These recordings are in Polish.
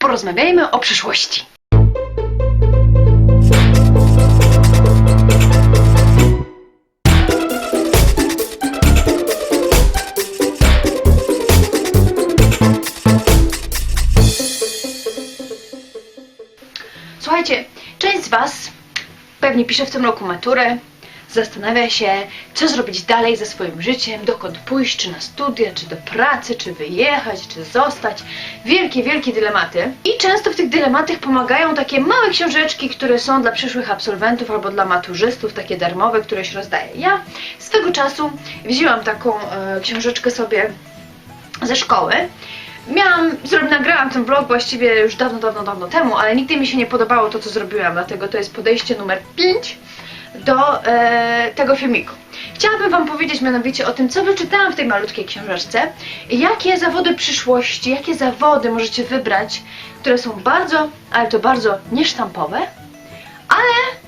porozmawiajmy o przyszłości. Słuchajcie, część z Was pewnie pisze w tym roku maturę, zastanawia się, co zrobić dalej ze swoim życiem, dokąd pójść, czy na studia, czy do pracy, czy wyjechać, czy zostać. Wielkie, wielkie dylematy. I często w tych dylematach pomagają takie małe książeczki, które są dla przyszłych absolwentów albo dla maturzystów, takie darmowe, które się rozdaje. Ja swego czasu wzięłam taką e, książeczkę sobie ze szkoły. Miałam, zrob, nagrałam ten vlog właściwie już dawno, dawno, dawno temu, ale nigdy mi się nie podobało to, co zrobiłam, dlatego to jest podejście numer 5 do e, tego filmiku. Chciałabym Wam powiedzieć mianowicie o tym, co wyczytałam w tej malutkiej książeczce jakie zawody przyszłości, jakie zawody możecie wybrać, które są bardzo, ale to bardzo niesztampowe, ale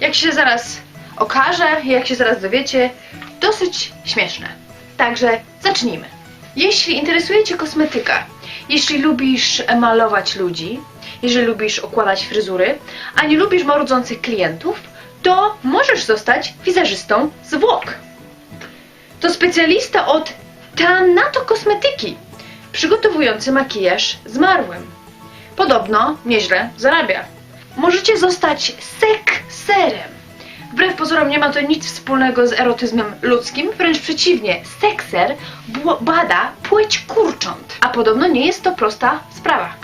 jak się zaraz okaże, jak się zaraz dowiecie, dosyć śmieszne. Także zacznijmy. Jeśli interesuje Cię kosmetyka, jeśli lubisz malować ludzi, jeżeli lubisz układać fryzury, a nie lubisz marudzących klientów, to możesz zostać wizerzystą zwłok. To specjalista od Tanato Kosmetyki, przygotowujący makijaż zmarłym. Podobno nieźle zarabia. Możecie zostać sekserem. Wbrew pozorom nie ma to nic wspólnego z erotyzmem ludzkim, wręcz przeciwnie, sekser bada płeć kurcząt, a podobno nie jest to prosta sprawa.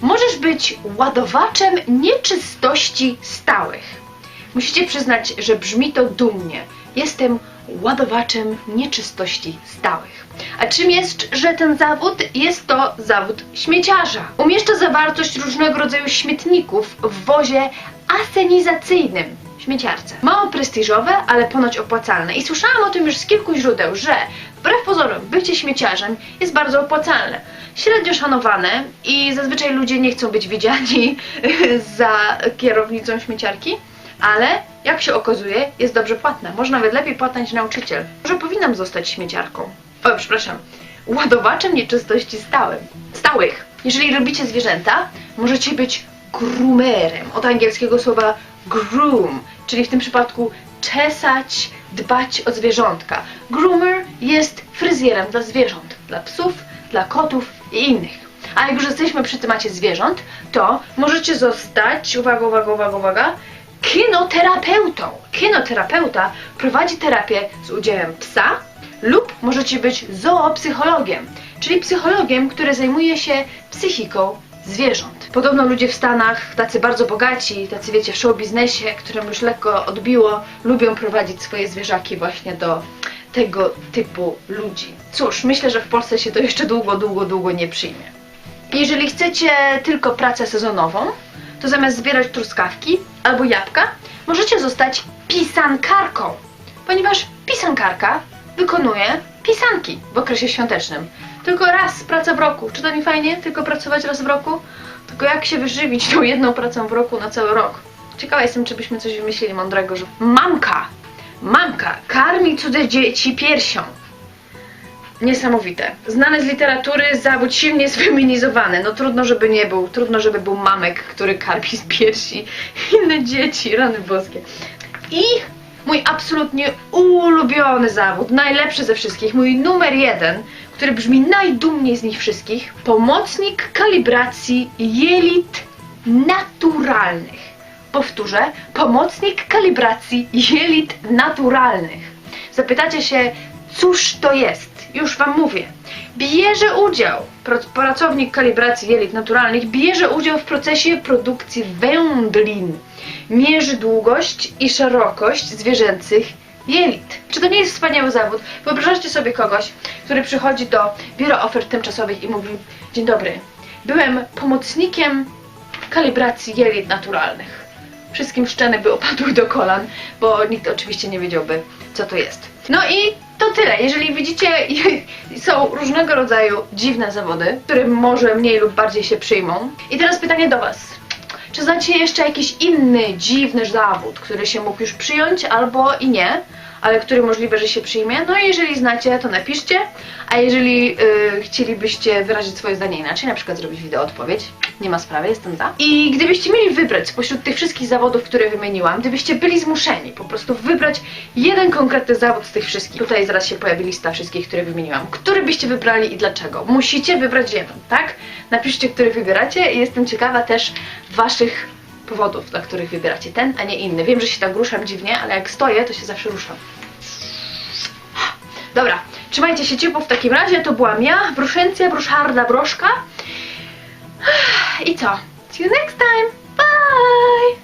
Możesz być ładowaczem nieczystości stałych. Musicie przyznać, że brzmi to dumnie. Jestem ładowaczem nieczystości stałych. A czym jest, że ten zawód? Jest to zawód śmieciarza. Umieszcza zawartość różnego rodzaju śmietników w wozie asenizacyjnym. Śmieciarce. Mało prestiżowe, ale ponoć opłacalne. I słyszałam o tym już z kilku źródeł, że wbrew pozorom bycie śmieciarzem jest bardzo opłacalne. Średnio szanowane i zazwyczaj ludzie nie chcą być widziani za kierownicą śmieciarki, ale jak się okazuje, jest dobrze płatna. Może nawet lepiej płatna niż nauczyciel. Może powinnam zostać śmieciarką. O, przepraszam. Ładowaczem nieczystości stałym. Stałych. Jeżeli lubicie zwierzęta, możecie być groomerem. Od angielskiego słowa groom, czyli w tym przypadku czesać, dbać o zwierzątka. Groomer jest fryzjerem dla zwierząt, dla psów, dla kotów i innych. A jak już jesteśmy przy temacie zwierząt, to możecie zostać, uwaga, uwaga, uwaga, uwaga, kinoterapeutą. Kinoterapeuta prowadzi terapię z udziałem psa lub możecie być zoopsychologiem, czyli psychologiem, który zajmuje się psychiką zwierząt. Podobno ludzie w Stanach, tacy bardzo bogaci, tacy wiecie w show biznesie, którym już lekko odbiło, lubią prowadzić swoje zwierzaki właśnie do tego typu ludzi. Cóż, myślę, że w Polsce się to jeszcze długo, długo, długo nie przyjmie. Jeżeli chcecie tylko pracę sezonową, to zamiast zbierać truskawki albo jabłka, możecie zostać pisankarką, ponieważ pisankarka wykonuje pisanki w okresie świątecznym. Tylko raz praca w roku. Czy to nie fajnie? Tylko pracować raz w roku? Tylko jak się wyżywić tą jedną pracą w roku na cały rok? Ciekawa jestem, czy byśmy coś wymyślili mądrego, że mamka, mamka karmi cudze dzieci piersią. Niesamowite. Znany z literatury, zawód silnie sfeminizowany. No trudno, żeby nie był. Trudno, żeby był mamek, który karmi z piersi inne dzieci. Rany boskie. I mój absolutnie ulubiony zawód, najlepszy ze wszystkich, mój numer jeden, który brzmi najdumniej z nich wszystkich. Pomocnik kalibracji jelit naturalnych. Powtórzę, pomocnik kalibracji jelit naturalnych. Zapytacie się, cóż to jest? Już Wam mówię. Bierze udział, pracownik kalibracji jelit naturalnych bierze udział w procesie produkcji wędlin. Mierzy długość i szerokość zwierzęcych jelit. Czy to nie jest wspaniały zawód? Wyobraźcie sobie kogoś, który przychodzi do biura ofert tymczasowych i mówi Dzień dobry, byłem pomocnikiem kalibracji jelit naturalnych. Wszystkim szczeny by opadły do kolan, bo nikt oczywiście nie wiedziałby, co to jest. No i tyle. Jeżeli widzicie, są różnego rodzaju dziwne zawody, które może mniej lub bardziej się przyjmą. I teraz pytanie do Was. Czy znacie jeszcze jakiś inny dziwny zawód, który się mógł już przyjąć albo i nie, ale który możliwe, że się przyjmie. No i jeżeli znacie, to napiszcie, a jeżeli y, chcielibyście wyrazić swoje zdanie inaczej, na przykład zrobić wideo odpowiedź, nie ma sprawy, jestem za. I gdybyście mieli wybrać spośród tych wszystkich zawodów, które wymieniłam, gdybyście byli zmuszeni po prostu wybrać jeden konkretny zawód z tych wszystkich, tutaj zaraz się pojawi lista wszystkich, które wymieniłam, który byście wybrali i dlaczego? Musicie wybrać jeden, tak? Napiszcie, który wybieracie i jestem ciekawa też waszych powodów, dla których wybieracie ten, a nie inny. Wiem, że się tak ruszam dziwnie, ale jak stoję, to się zawsze ruszam. Dobra, trzymajcie się ciepło w takim razie. To byłam ja, Bruszencja, Bruszarda, Broszka. I co? See you next time. Bye!